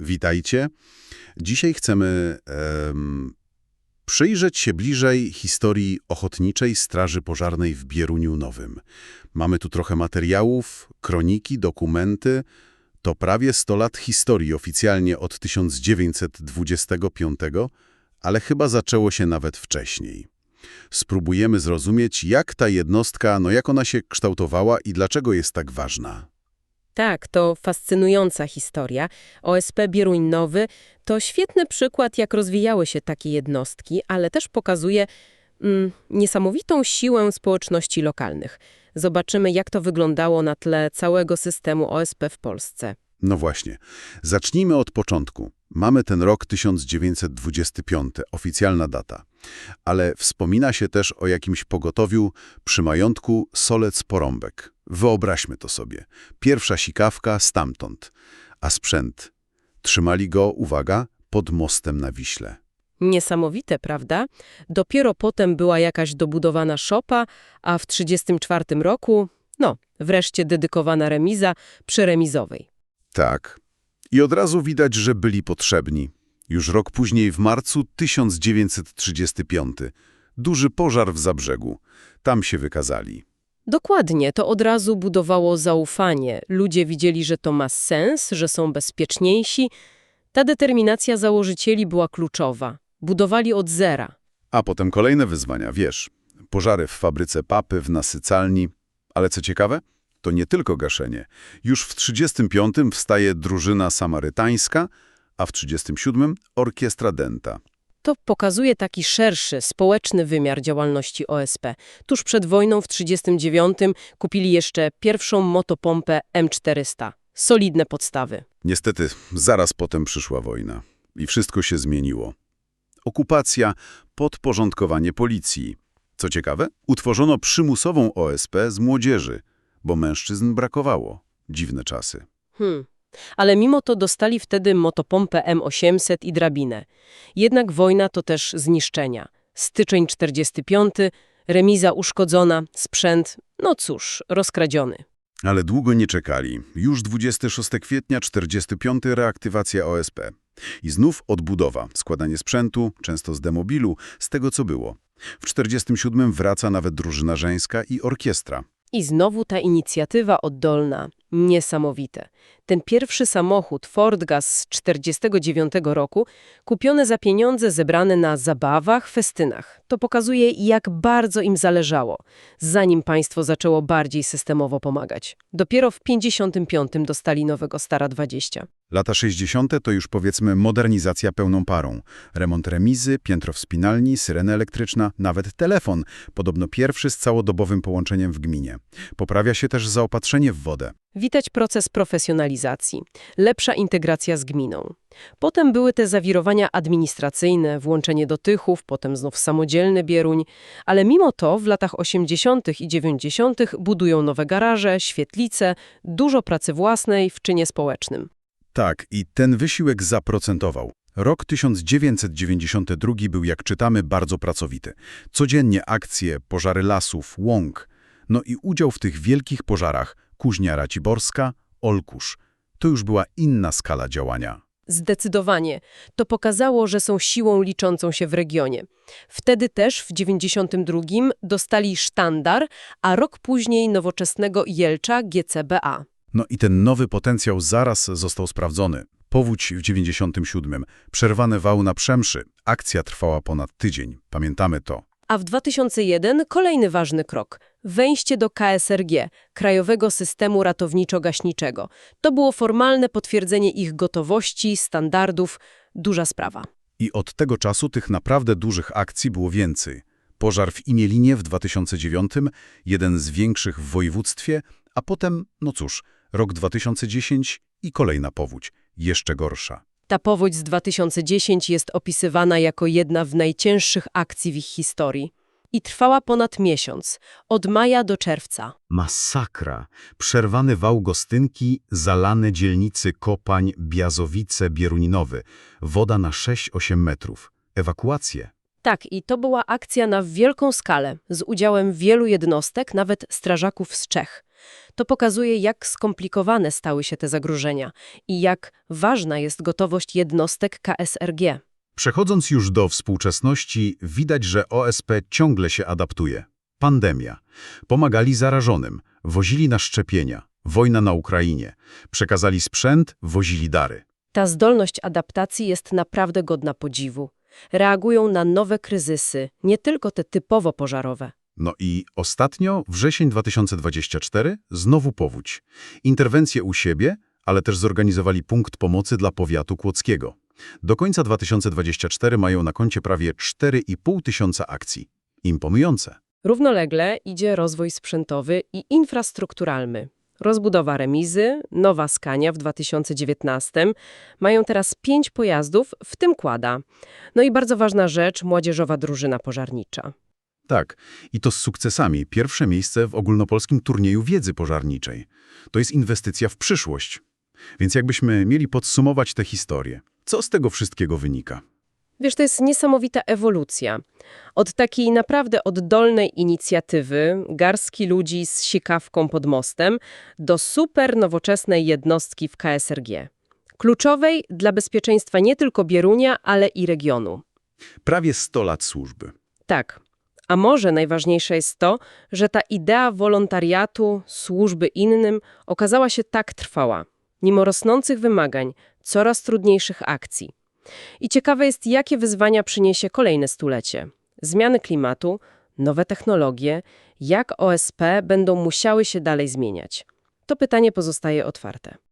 Witajcie. Dzisiaj chcemy em, przyjrzeć się bliżej historii Ochotniczej Straży Pożarnej w Bieruniu Nowym. Mamy tu trochę materiałów, kroniki, dokumenty. To prawie 100 lat historii, oficjalnie od 1925, ale chyba zaczęło się nawet wcześniej. Spróbujemy zrozumieć, jak ta jednostka, no jak ona się kształtowała i dlaczego jest tak ważna. Tak, to fascynująca historia. OSP Bieruń Nowy to świetny przykład, jak rozwijały się takie jednostki, ale też pokazuje mm, niesamowitą siłę społeczności lokalnych. Zobaczymy, jak to wyglądało na tle całego systemu OSP w Polsce. No właśnie. Zacznijmy od początku. Mamy ten rok 1925, oficjalna data. Ale wspomina się też o jakimś pogotowiu przy majątku Solec-Porąbek. Wyobraźmy to sobie. Pierwsza sikawka stamtąd. A sprzęt. Trzymali go, uwaga, pod mostem na Wiśle. Niesamowite, prawda? Dopiero potem była jakaś dobudowana szopa, a w 1934 roku, no, wreszcie dedykowana remiza przy remizowej. Tak. I od razu widać, że byli potrzebni. Już rok później, w marcu 1935, duży pożar w Zabrzegu. Tam się wykazali. Dokładnie, to od razu budowało zaufanie. Ludzie widzieli, że to ma sens, że są bezpieczniejsi. Ta determinacja założycieli była kluczowa. Budowali od zera. A potem kolejne wyzwania, wiesz. Pożary w fabryce papy, w nasycalni. Ale co ciekawe, to nie tylko gaszenie. Już w 35 wstaje drużyna samarytańska, a w 37 orkiestra denta. To pokazuje taki szerszy, społeczny wymiar działalności OSP. Tuż przed wojną w 1939 kupili jeszcze pierwszą motopompę M400. Solidne podstawy. Niestety, zaraz potem przyszła wojna i wszystko się zmieniło. Okupacja, podporządkowanie policji. Co ciekawe, utworzono przymusową OSP z młodzieży, bo mężczyzn brakowało. Dziwne czasy. Hmm. Ale mimo to dostali wtedy motopompę M800 i drabinę. Jednak wojna to też zniszczenia. Styczeń 45, remiza uszkodzona, sprzęt, no cóż, rozkradziony. Ale długo nie czekali. Już 26 kwietnia 45 reaktywacja OSP. I znów odbudowa, składanie sprzętu, często z demobilu, z tego co było. W 47 wraca nawet drużyna żeńska i orkiestra. I znowu ta inicjatywa oddolna. Niesamowite. Ten pierwszy samochód Ford Gas z 49 roku, kupiony za pieniądze zebrane na zabawach, festynach. To pokazuje, jak bardzo im zależało, zanim państwo zaczęło bardziej systemowo pomagać. Dopiero w 55 dostali nowego Stara 20. Lata 60. to już powiedzmy modernizacja pełną parą. Remont remizy, piętro wspinalni, syrena elektryczna, nawet telefon. Podobno pierwszy z całodobowym połączeniem w gminie. Poprawia się też zaopatrzenie w wodę. Widać proces profesjonalizacji, lepsza integracja z gminą. Potem były te zawirowania administracyjne, włączenie dotychów, potem znów samodzielny Bieruń, ale mimo to w latach 80. i 90. budują nowe garaże, świetlice, dużo pracy własnej w czynie społecznym. Tak, i ten wysiłek zaprocentował. Rok 1992 był, jak czytamy, bardzo pracowity. Codziennie akcje, pożary lasów, łąk. No i udział w tych wielkich pożarach Kuźnia Raciborska, Olkusz. To już była inna skala działania. Zdecydowanie. To pokazało, że są siłą liczącą się w regionie. Wtedy też w 92 dostali sztandar, a rok później nowoczesnego Jelcza GCBA. No i ten nowy potencjał zaraz został sprawdzony. Powódź w 97, przerwany wał na Przemszy. Akcja trwała ponad tydzień. Pamiętamy to. A w 2001 kolejny ważny krok – wejście do KSRG, Krajowego Systemu Ratowniczo-Gaśniczego. To było formalne potwierdzenie ich gotowości, standardów, duża sprawa. I od tego czasu tych naprawdę dużych akcji było więcej. Pożar w Imielinie w 2009, jeden z większych w województwie, a potem, no cóż, rok 2010 i kolejna powódź, jeszcze gorsza. Ta powódź z 2010 jest opisywana jako jedna z najcięższych akcji w ich historii. I trwała ponad miesiąc, od maja do czerwca. Masakra. Przerwany wał Gostynki, zalane dzielnicy Kopań, Biazowice, Bieruninowy. Woda na 6-8 metrów. Ewakuacje. Tak, i to była akcja na wielką skalę, z udziałem wielu jednostek, nawet strażaków z Czech. To pokazuje, jak skomplikowane stały się te zagrożenia i jak ważna jest gotowość jednostek KSRG. Przechodząc już do współczesności, widać, że OSP ciągle się adaptuje. Pandemia. Pomagali zarażonym, wozili na szczepienia, wojna na Ukrainie. Przekazali sprzęt, wozili dary. Ta zdolność adaptacji jest naprawdę godna podziwu. Reagują na nowe kryzysy, nie tylko te typowo pożarowe. No i ostatnio, wrzesień 2024, znowu powódź. Interwencje u siebie, ale też zorganizowali punkt pomocy dla powiatu kłodzkiego. Do końca 2024 mają na koncie prawie 4,5 tysiąca akcji. Imponujące. Równolegle idzie rozwój sprzętowy i infrastrukturalny. Rozbudowa remizy, nowa Skania w 2019, mają teraz pięć pojazdów, w tym kłada. No i bardzo ważna rzecz, młodzieżowa drużyna pożarnicza. Tak, i to z sukcesami. Pierwsze miejsce w ogólnopolskim turnieju wiedzy pożarniczej. To jest inwestycja w przyszłość. Więc jakbyśmy mieli podsumować tę historię, co z tego wszystkiego wynika? Wiesz, to jest niesamowita ewolucja. Od takiej naprawdę oddolnej inicjatywy, garstki ludzi z sikawką pod mostem, do super nowoczesnej jednostki w KSRG. Kluczowej dla bezpieczeństwa nie tylko Bierunia, ale i regionu. Prawie 100 lat służby. Tak. A może najważniejsze jest to, że ta idea wolontariatu, służby innym okazała się tak trwała, mimo rosnących wymagań, coraz trudniejszych akcji. I ciekawe jest, jakie wyzwania przyniesie kolejne stulecie. Zmiany klimatu, nowe technologie, jak OSP będą musiały się dalej zmieniać. To pytanie pozostaje otwarte.